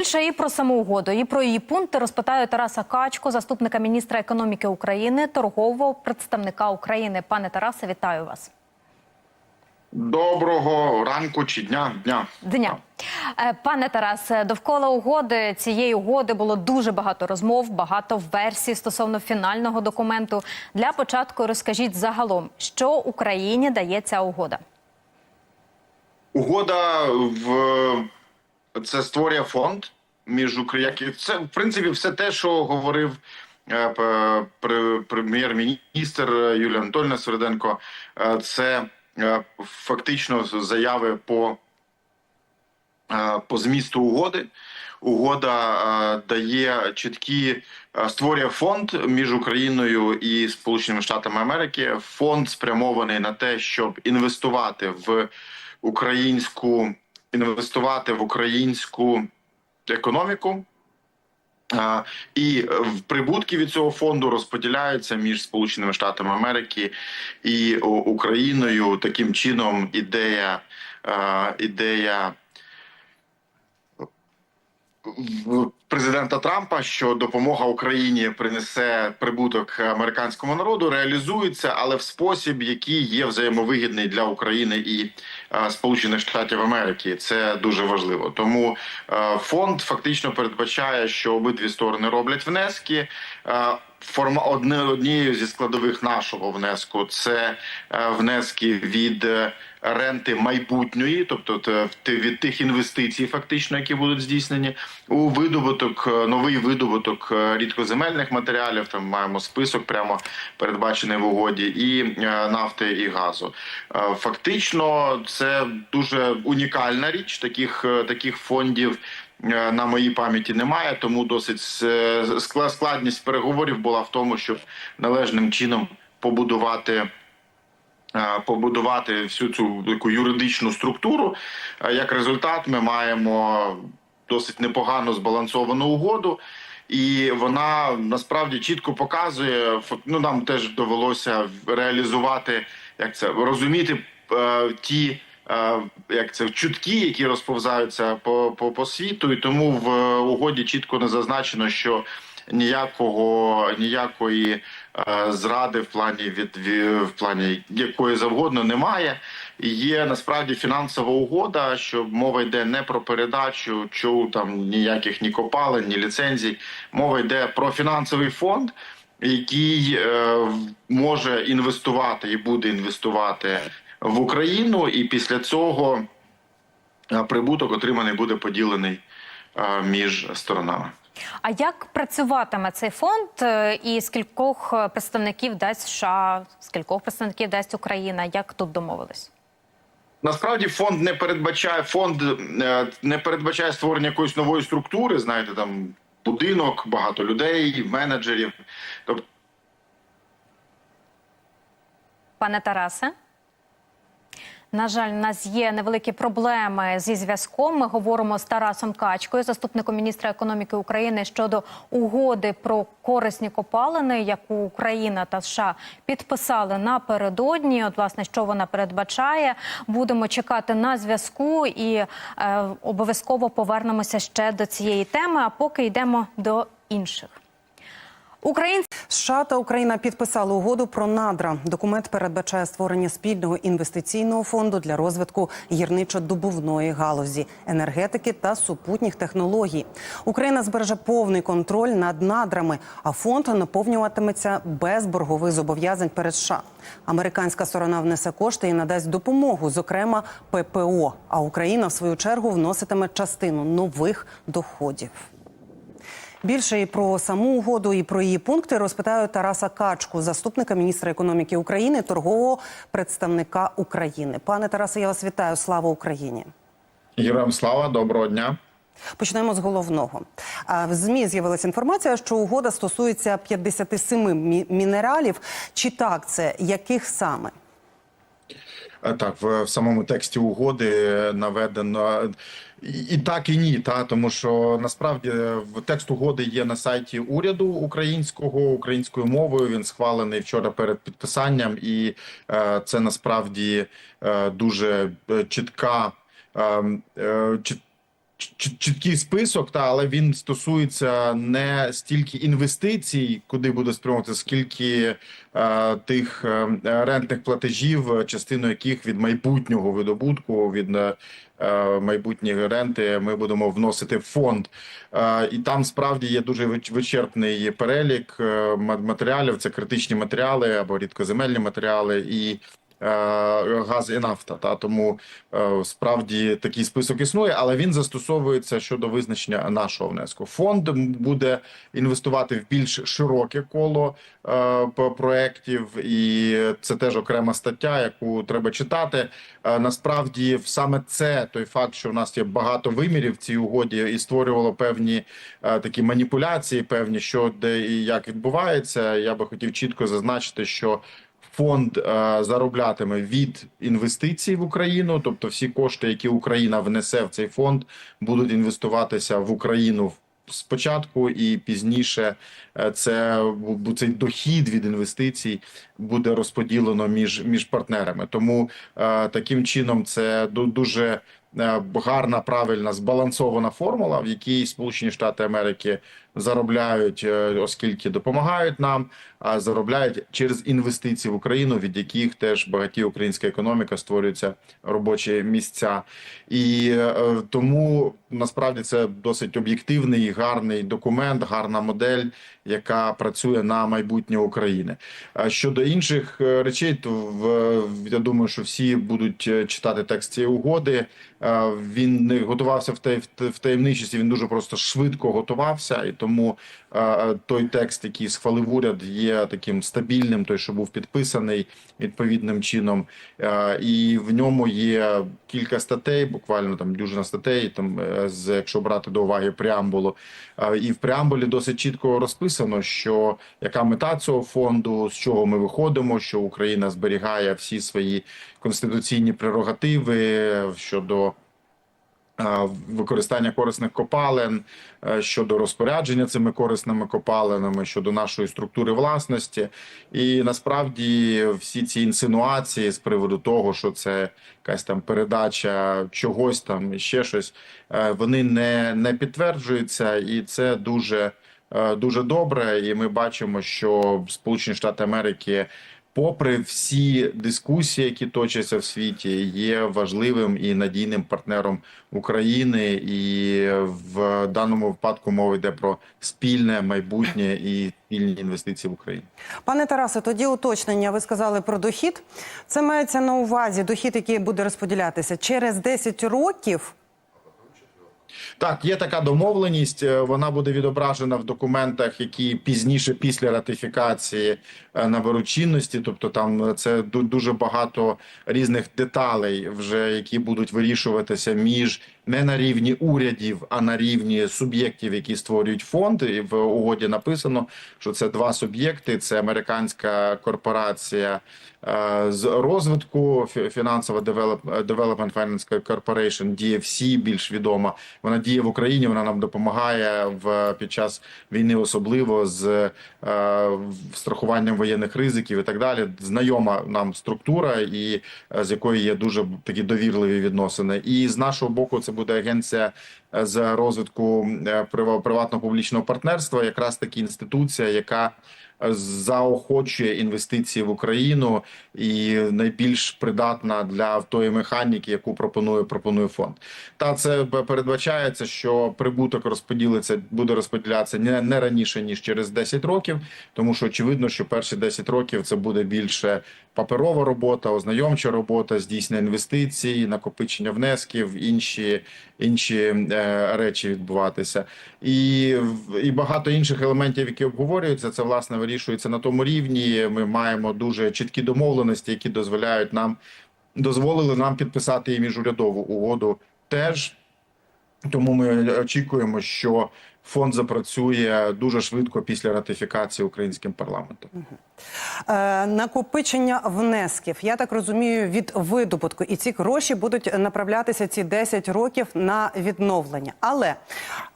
Більше і про саму угоду, і про її пункти розпитаю Тараса Качко, заступника міністра економіки України, торгового представника України. Пане Тарасе, вітаю вас. Доброго ранку чи дня дня. Дня. Е, Пане Тарасе, довкола угоди цієї угоди було дуже багато розмов, багато версій стосовно фінального документу. Для початку розкажіть загалом, що Україні дає ця угода. Угода в це створює фонд між Україною. Це в принципі все те, що говорив е, прем'єр-міністр Юлія Анатольовна Середенко. Е, Це е, фактично заяви по, по змісту угоди. Угода дає чіткі створює фонд між Україною і Сполученими Штатами Америки. Фонд спрямований на те, щоб інвестувати в українську інвестувати в українську економіку. І в прибутки від цього фонду розподіляються між Сполученими Штатами Америки і Україною. Таким чином, ідея, е, ідея президента Трампа, що допомога Україні принесе прибуток американському народу, реалізується, але в спосіб, який є взаємовигідний для України і е, Сполучених Штатів Америки. Це дуже важливо. Тому е, фонд фактично передбачає, що обидві сторони роблять внески. Е, Форма одне однією зі складових нашого внеску це е, внески від е, ренти майбутньої, тобто те- від тих інвестицій, фактично, які будуть здійснені у видобуток, е, новий видобуток е, рідкоземельних матеріалів. Там маємо список прямо передбачений в угоді, і е, нафти і газу. Е, Фактично, це дуже унікальна річ. Таких е, таких фондів е, на моїй пам'яті немає, тому досить е, скла- складність переговорів була в тому, щоб належним чином побудувати. е, Побудувати всю цю таку юридичну структуру. Е, Як результат, ми маємо досить непогано збалансовану угоду, і вона насправді чітко показує. Ну нам теж довелося реалізувати, як це розуміти е, ті. Як це чутки, які розповзаються по, по, по світу, і тому в е, угоді чітко не зазначено, що ніякого ніякої е, зради в плані від в плані якої завгодно немає. Є насправді фінансова угода, що мова йде не про передачу, чу там ніяких ні копалин, ні ліцензій. Мова йде про фінансовий фонд, який е, може інвестувати і буде інвестувати в Україну, і після цього прибуток отриманий буде поділений між сторонами. А як працюватиме цей фонд е, і скількох представників дасть США, скількох представників дасть Україна? Як тут домовились? Насправді фонд не передбачає фонд е, не передбачає створення якоїсь нової структури. Знаєте, там будинок, багато людей, менеджерів. Тобто Пане Тарасе? На жаль, у нас є невеликі проблеми зі зв'язком. Ми говоримо з Тарасом Качкою, заступником міністра економіки України, щодо угоди про корисні копалини, яку Україна та США підписали напередодні. От власне, що вона передбачає, будемо чекати на зв'язку і е, обов'язково повернемося ще до цієї теми. А поки йдемо до інших. Українці США та Україна підписали угоду про надра. Документ передбачає створення спільного інвестиційного фонду для розвитку гірничо-добувної галузі, енергетики та супутніх технологій. Україна збереже повний контроль над надрами, а фонд наповнюватиметься без боргових зобов'язань перед США. Американська сторона внесе кошти і надасть допомогу, зокрема ППО. А Україна в свою чергу вноситиме частину нових доходів. Більше і про саму угоду, і про її пункти розпитаю Тараса Качку, заступника міністра економіки України, торгового представника України. Пане Тарасе, я вас вітаю. Слава Україні! Героям слава, доброго дня. Почнемо з головного. В змі з'явилася інформація, що угода стосується 57 мі- мінералів. Чи так це? Яких саме? Так, в самому тексті угоди наведено і, так, і ні, та тому що насправді е, в текст угоди є на сайті уряду українського українською мовою. Він схвалений вчора перед підписанням, і е, це насправді е, дуже е, чітка. Е, е, чіт- чіткий список, та але він стосується не стільки інвестицій, куди буде спрямовувати, скільки е, тих е, рентних платежів, частину яких від майбутнього видобутку, від е, майбутньої ренти ми будемо вносити в фонд. Е, і там справді є дуже вичерпний перелік е, матеріалів. Це критичні матеріали або рідкоземельні матеріали і. Е, Газ і нафта, та тому е, справді такий список існує, але він застосовується щодо визначення нашого внеску. Фонд буде інвестувати в більш широке коло е, проєктів, і це теж окрема стаття, яку треба читати. Насправді, саме це той факт, що в нас є багато вимірів в цій угоді, і створювало певні такі маніпуляції, певні що де і як відбувається. Я би хотів чітко зазначити, що фонд е, зароблятиме від інвестицій в Україну, тобто всі кошти, які Україна внесе в цей фонд, будуть інвестуватися в Україну спочатку, і пізніше е, це цей дохід від інвестицій буде розподілено між, між партнерами. Тому е, таким чином це ду- дуже гарна, правильна, збалансована формула, в якій Сполучені Штати Америки заробляють, е, оскільки допомагають нам, а заробляють через інвестиції в Україну, від яких теж багаті українська економіка створюються робочі місця, і е, тому насправді це досить об'єктивний, гарний документ, гарна модель, яка працює на майбутнє України. Щодо інших е, речей, то в, я думаю, що всі будуть читати текст цієї угоди. Він не готувався в та- в та- в таємничості. Він дуже просто швидко готувався, тому е, той текст, який схвалив уряд, є таким стабільним, той, що був підписаний відповідним чином, Е, і в ньому є кілька статей, буквально там дюжина статей. Там е, з якщо брати до уваги преамбулу, Е, і в преамбулі досить чітко розписано, що яка мета цього фонду, з чого ми виходимо, що Україна зберігає всі свої конституційні прерогативи щодо е, використання корисних копалин, е, щодо розпорядження цими корисними копалинами, щодо нашої структури власності. І насправді всі ці інсинуації з приводу того, що це якась там передача чогось там і ще щось, е, вони не, не підтверджуються, і це дуже, е, дуже добре. І ми бачимо, що Сполучені Штати Америки. Попри всі дискусії, які точаться в світі, є важливим і надійним партнером України, і в даному випадку мова йде про спільне майбутнє і спільні інвестиції в Україну. Пане Тарасе, тоді уточнення. Ви сказали про дохід. Це мається на увазі дохід, який буде розподілятися через 10 років. Так, є така домовленість. е, Вона буде відображена в документах, які пізніше після ратифікації е, наберуть чинності. Тобто, там це ду- дуже багато різних деталей, вже які будуть вирішуватися між не на рівні урядів, а на рівні суб'єктів, які створюють фонд. І в угоді написано, що це два суб'єкти: це американська корпорація е, з розвитку фінансова Develop- Development Finance Corporation, DFC, більш відома. Вона діє в Україні. Вона нам допомагає в під час війни, особливо з е, страхуванням воєнних ризиків і так далі. Знайома нам структура, і е, з якої є дуже такі довірливі відносини. І з нашого боку, це буде агенція е, з розвитку е, прива- приватно-публічного партнерства, якраз таки інституція, яка е, заохочує інвестиції в Україну і найбільш придатна для тої механіки, яку пропонує пропонує фонд. Та це передбачається, що прибуток розподілиться буде розподілятися не, не раніше ніж через 10 років, тому що очевидно, що перші 10 років це буде більше паперова робота, ознайомча робота, здійснення інвестицій, накопичення внесків, інші інші е, речі відбуватися, і і багато інших елементів, які обговорюються, це власне вирішується на тому рівні. Ми маємо дуже чіткі домовленості, які дозволяють нам дозволили нам підписати і міжурядову угоду теж. Тому ми очікуємо, що фонд запрацює дуже швидко після ратифікації українським парламентом. Е, накопичення внесків, я так розумію, від видобутку, і ці гроші будуть направлятися ці 10 років на відновлення. Але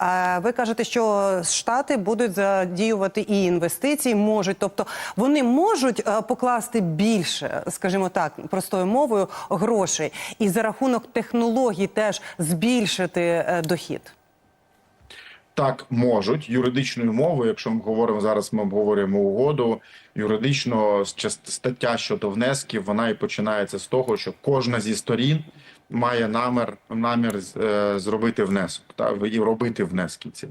е, ви кажете, що штати будуть задіювати і інвестиції, можуть, тобто вони можуть е, покласти більше, скажімо так, простою мовою, грошей, і за рахунок технологій теж збільшити дохід. Так, можуть юридичною мовою, якщо ми говоримо зараз, ми обговорюємо угоду. Юридично стаття щодо внесків вона і починається з того, що кожна зі сторін має намір намір е, зробити внесок та і робити внески. Ці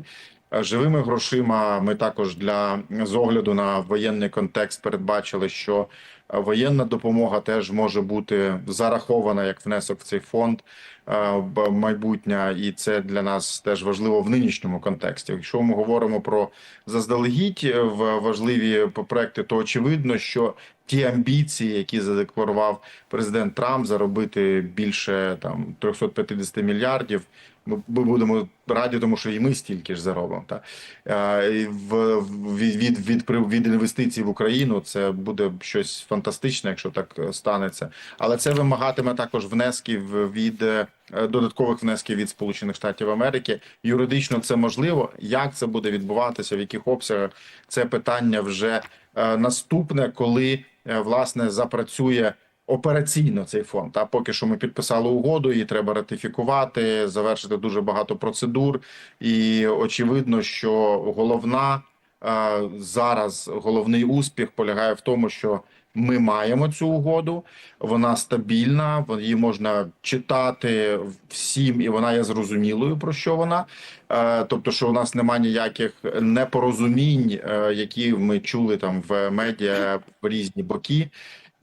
живими грошима. Ми також для з огляду на воєнний контекст передбачили, що е, воєнна допомога теж може бути зарахована як внесок в цей фонд е, майбутня, і це для нас теж важливо в нинішньому контексті. Якщо ми говоримо про заздалегідь е, в важливі проекти, то очевидно, що ті амбіції, які задекларував президент Трамп, заробити більше там 350 мільярдів. Ми, будемо раді, тому що і ми стільки ж заробимо. Та Е, в від, від, від, інвестицій в Україну це буде щось фантастичне, якщо так е, станеться. Але це вимагатиме також внесків від е, додаткових внесків від Сполучених Штатів Америки. Юридично це можливо. Як це буде відбуватися, в яких обсягах це питання вже наступне, коли власне запрацює. Операційно цей фонд. А поки що ми підписали угоду, її треба ратифікувати, завершити дуже багато процедур. І очевидно, що головна е, зараз головний успіх полягає в тому, що ми маємо цю угоду. Вона стабільна, її можна читати всім, і вона є зрозумілою про що вона. Е, Тобто, що у нас немає ніяких непорозумінь, е, які ми чули там в медіа в різні боки.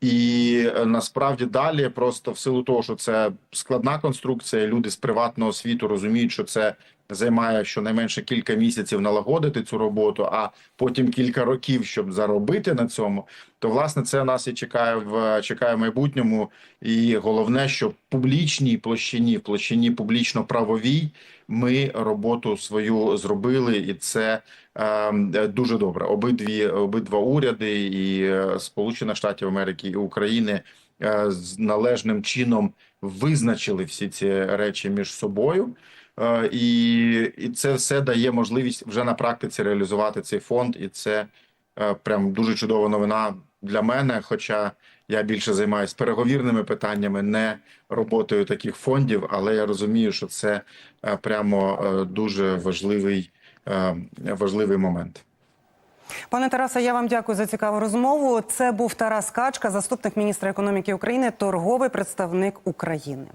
І е, насправді далі, просто в силу того, що це складна конструкція, люди з приватного світу розуміють, що це займає щонайменше кілька місяців налагодити цю роботу, а потім кілька років, щоб заробити на цьому. То власне це нас і чекає в чекає в майбутньому. І головне, що в публічній площині, в площині публічно-правовій, ми роботу свою зробили, і це е, дуже добре. Обидві обидва уряди, і е, Сполучених Штатів Америки і України е, з належним чином визначили всі ці речі між собою. Е, І, і це все дає можливість вже на практиці реалізувати цей фонд, і це е, прям дуже чудова новина для мене. Хоча я більше займаюся переговірними питаннями, не роботою таких фондів, але я розумію, що це е, прямо дуже важливий, важливий момент. Пане Тарасе, я вам дякую за цікаву розмову. Це був Тарас Качка, заступник міністра економіки України, торговий представник України.